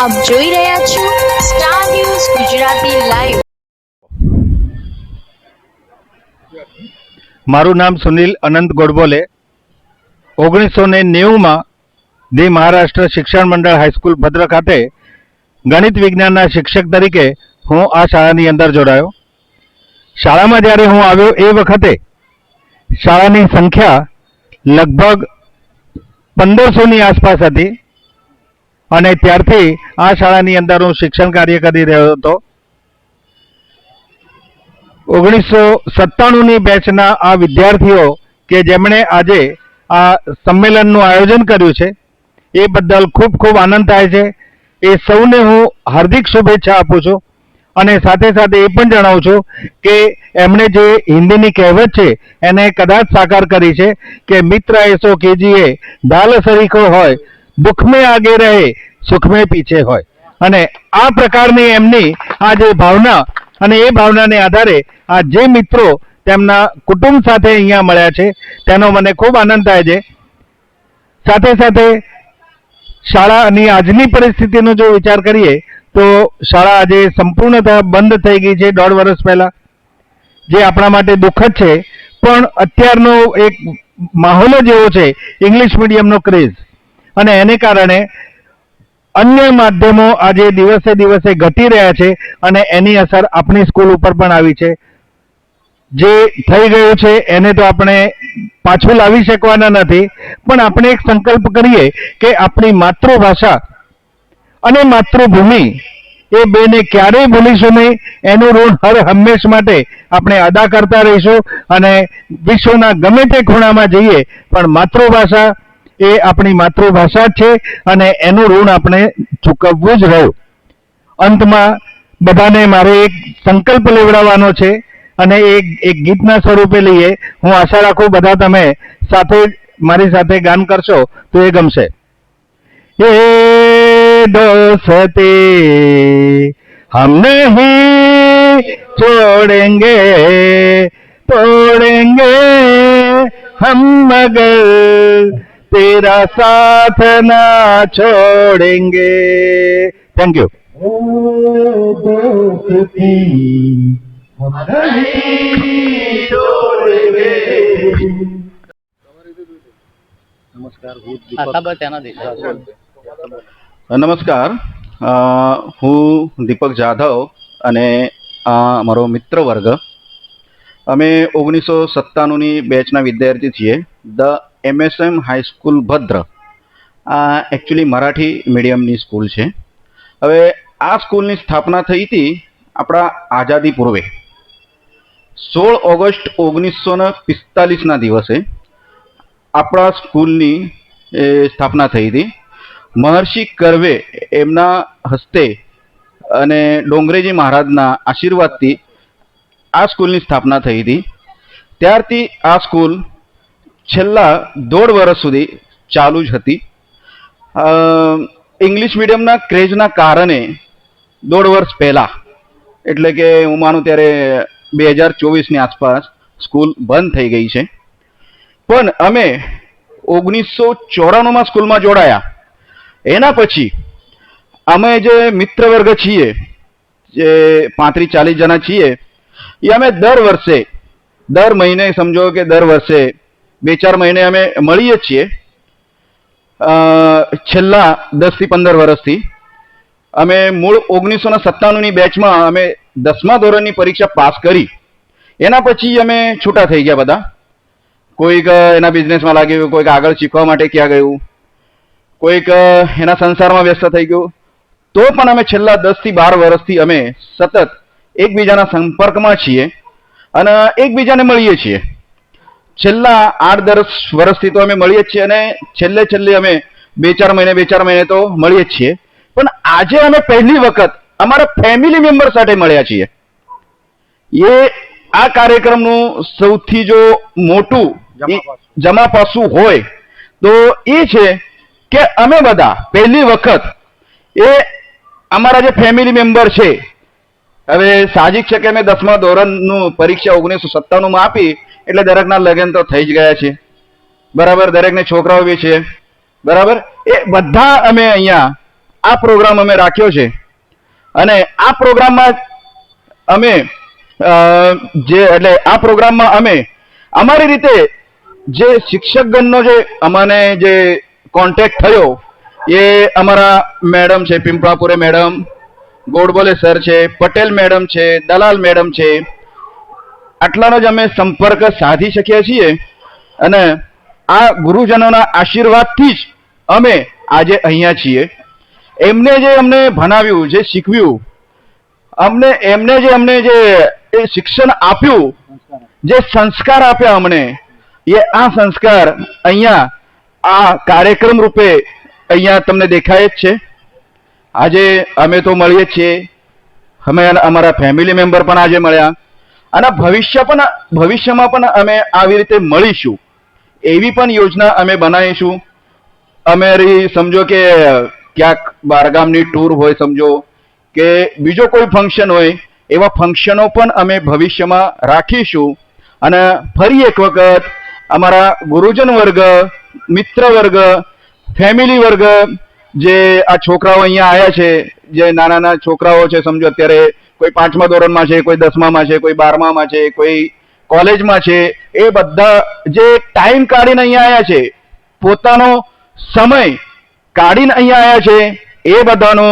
આપ જોઈ રહ્યા છો સ્ટાર ન્યૂઝ ગુજરાતી લાઈવ મારું નામ સુનિલ અનંત ગોડબોલે. ઓગણીસો ને નેવુંમાં ધી મહારાષ્ટ્ર શિક્ષણ મંડળ હાઈસ્કૂલ ભદ્ર ખાતે ગણિત વિજ્ઞાનના શિક્ષક તરીકે હું આ શાળાની અંદર જોડાયો. શાળામાં જ્યારે હું આવ્યો એ વખતે શાળાની સંખ્યા લગભગ પંદરસોની આસપાસ હતી. અને ત્યારથી આ શાળાની અંદર હું શિક્ષણ કાર્ય કરી રહ્યો હતો. ઓગણીસો સત્તાણુંની બેચના આ વિદ્યાર્થીઓ કે જેમણે આજે આ સંમેલનનું આયોજન કર્યું છે, એ બદલ ખૂબ ખૂબ આનંદ થાય છે. એ સૌને હું હાર્દિક શુભેચ્છા આપું છું અને સાથે સાથે એ પણ જણાવું છું કે એમણે જે હિન્દીની કહેવત છે, એને કદાચ સાકાર કરી છે કે મિત્ર એસો કેજીએ ઢાલ સરીખો હોય દુઃખ મેં આગે રહે, સુખ મેં પીછે હોય. અને આ પ્રકારની એમની આ જે ભાવના અને એ ભાવનાને આધારે આ જે મિત્રો તેમના કુટુંબ સાથે અહીંયા મળ્યા છે, તેનો મને ખૂબ આનંદ થાય છે. સાથે સાથે શાળાની આજની પરિસ્થિતિનો જો વિચાર કરીએ, તો શાળા આજે સંપૂર્ણતઃ બંધ થઈ ગઈ છે દોઢ વર્ષ પહેલાં. જે આપણા માટે દુઃખદ છે. પણ અત્યારનો એક માહોલ જ એવો છે, ઇંગ્લિશ મીડિયમનો ક્રેઝ. અને એને કારણે અન્ય માધ્યમો આજે દિવસે દિવસે ઘટી રહ્યા છે અને એની અસર આપણી સ્કૂલ ઉપર પણ આવી છે. જે થઈ ગયું છે એને તો આપણે પાછું લાવી શકવાના નથી, પણ આપણે એક સંકલ્પ કરીએ કે આપણી માતૃભાષા અને માતૃભૂમિ એ બેને ક્યારેય ભૂલીશું નહીં. એનું ઋણ હર હંમેશ માટે આપણે અદા કરતા રહીશું અને વિશ્વના ગમે તે ખૂણામાં જઈએ, પણ માતૃભાષા એ આપણી માતૃભાષા જ છે અને એનું ઋણ આપણે ચૂકવવું જ રહ્યું અંતમાં બધાને મારે એક સંકલ્પ લેવડાવવાનો છે અને એક એક ગીતના સ્વરૂપે લઈએ હું આશા રાખું બધા તમે સાથે મારી સાથે ગાન કરશો તો એ ગમશે એ दोस्ती हम नहीं छोड़ेंगे तोड़ेंगे हम मगर तेरा साथ ना छोड़ेंगे थैंक यू આખા બસ એના દેખાય નમસ્કાર અ, હું દીપક જાધવ અને આ મારો મિત્ર વર્ગ અમે ઓગણીસો સત્તાણુંની બેચના વિદ્યાર્થી છીએ ધ એમએસએમ હાઈસ્કૂલ ભદ્ર. આ એકચ્યુઅલી મરાઠી મીડિયમની સ્કૂલ છે. હવે આ સ્કૂલની સ્થાપના થઈ હતી આપણા આઝાદી પૂર્વે. સોળ ઓગસ્ટ ઓગણીસો ને પિસ્તાલીસના દિવસે આપણા સ્કૂલની સ્થાપના થઈ હતી. મહર્ષિ કરવે એમના હસ્તે અને ડોંગરેજી મહારાજના આશીર્વાદથી આ સ્કૂલની સ્થાપના થઈ હતી. ત્યારથી આ સ્કૂલ છેલ્લા દોઢ વર્ષ સુધી ચાલુ જ હતી. ઇંગ્લિશ મીડિયમના ક્રેઝના કારણે દોઢ વર્ષ પહેલાં, એટલે કે હું માનું ત્યારે બે હજાર ચોવીસની આસપાસ સ્કૂલ બંધ થઈ ગઈ છે. પણ અમે ઓગણીસો ચોરાણુંમાં સ્કૂલમાં જોડાયા. એના પછી અમે જે મિત્ર વર્ગ છીએ, જે પાંત્રીસ ચાલીસ જણા છીએ, એ અમે દર વર્ષે, દર મહિને સમજો કે દર વર્ષે બે ચાર મહિને અમે મળીએ છીએ. છેલ્લા દસથી પંદર વર્ષથી. અમે મૂળ ઓગણીસો સત્તાણુંની બેચમાં અમે દસમા ધોરણની પરીક્ષા પાસ કરી. એના પછી અમે છૂટા થઈ ગયા બધા. કોઈક એના બિઝનેસમાં લાગ્યું કોઈક આગળ શીખવા માટે ક્યાં ગયું, કોઈક એના સંસારમાં વ્યસ્ત થઈ ગયું. તો પણ અમે છેલ્લા દસથી બાર વર્ષથી અમે સતત એકબીજાના સંપર્કમાં છીએ અને એકબીજાને મળીએ છીએ. છેલ્લા આઠ દસ વર્ષથી તો અમે મળીએ જ છીએ અને છેલ્લે છેલ્લે અમે બે ચાર મહિને બે ચાર મહિને તો મળીએ જ છીએ. પણ આજે અમે પહેલી વખત અમારા ફેમિલી મેમ્બર સાથે મળ્યા છીએ. એ આ કાર્યક્રમનું સૌથી જો મોટું જમા પાસું. હોય તો એ છે કે અમે બધા પહેલી વખત એ અમારા જે ફેમિલી મેમ્બર છે હવે સાહજિક છે કે અમે દસમા ધોરણનું પરીક્ષા ઓગણીસો સત્તાણુંમાં આપી એટલે દરેકના લગ્ન તો થઈ જ ગયા છે. બરાબર? દરેકને છોકરાઓ બી છે. બરાબર? એ બધા અમે અહીંયા આ પ્રોગ્રામ અમે રાખ્યો છે. અને આ પ્રોગ્રામમાં અમે જે એટલે આ પ્રોગ્રામમાં અમે અમારી રીતે જે શિક્ષકગણનો જે અમને જે કોન્ટેક્ટ થયો એ અમારા મેડમ છે, પિંપળાપુરે મેડમ, ગોડબોલે સર છે, પટેલ મેડમ છે, દલાલ મેડમ છે આટલાનો જ અમે સંપર્ક સાધી શકીએ છીએ અને આ ગુરુજનોના આશીર્વાદથી જ અમે આજે અહીંયા છીએ. એમને જે અમને ભણાવ્યું, જે શીખવ્યું, અમને, એમને જે અમને જે શિક્ષણ આપ્યું, જે સંસ્કાર આપ્યા અમને, એ આ સંસ્કાર અહીંયા, આ કાર્યક્રમ રૂપે અહીંયા તમને દેખાય જ છે. આજે અમે તો મળીએ છીએ. અમે અમારા ફેમિલી મેમ્બર પણ આજે મળ્યા. અને ભવિષ્ય પણ, ભવિષ્યમાં પણ અમે આવી રીતે મળીશું. એવી પણ યોજના અમે બનાવીશું. અમારી સમજો કે ક્યાંક બારગામની ટૂર હોય, સમજો કે બીજો કોઈ ફંક્શન હોય, એવા ફંક્શનો પણ અમે ભવિષ્યમાં રાખીશું. અને ફરી એક વખત અમારા ગુરુજન વર્ગ, મિત્ર વર્ગ ફેમિલી વર્ગ, જે આ છોકરાઓ અહીંયા આવ્યા છે, જે નાના નાના છોકરાઓ છે, સમજો અત્યારે કોઈ પાંચમા ધોરણમાં છે, કોઈ દસમામાં છે, કોઈ બારમામાં છે, કોઈ કોલેજમાં છે, એ બધા જે ટાઈમ કાઢીને અહીંયા આવ્યા છે, પોતાનો સમય કાઢીને અહીંયા આવ્યા છે, એ બધાનો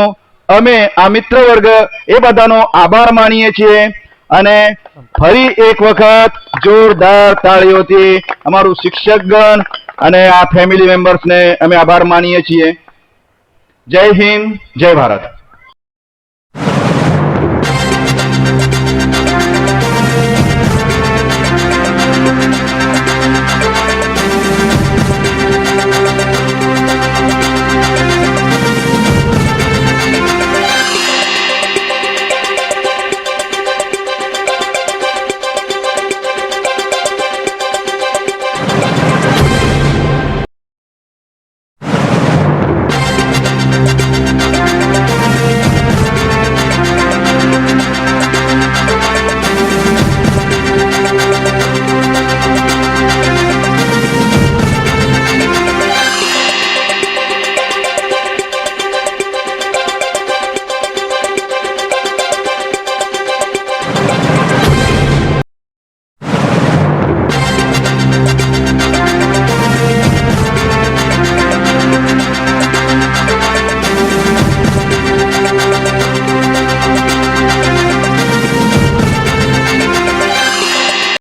અમે આ મિત્ર વર્ગ એ બધાનો આભાર માનીએ છીએ અને ફરી એક વખત જોરદાર તાળીઓથી અમારું શિક્ષકગણ અને આ ફેમિલી મેમ્બર્સને અમે આભાર માનીએ છીએ. જય હિન્દ, જય ભારત.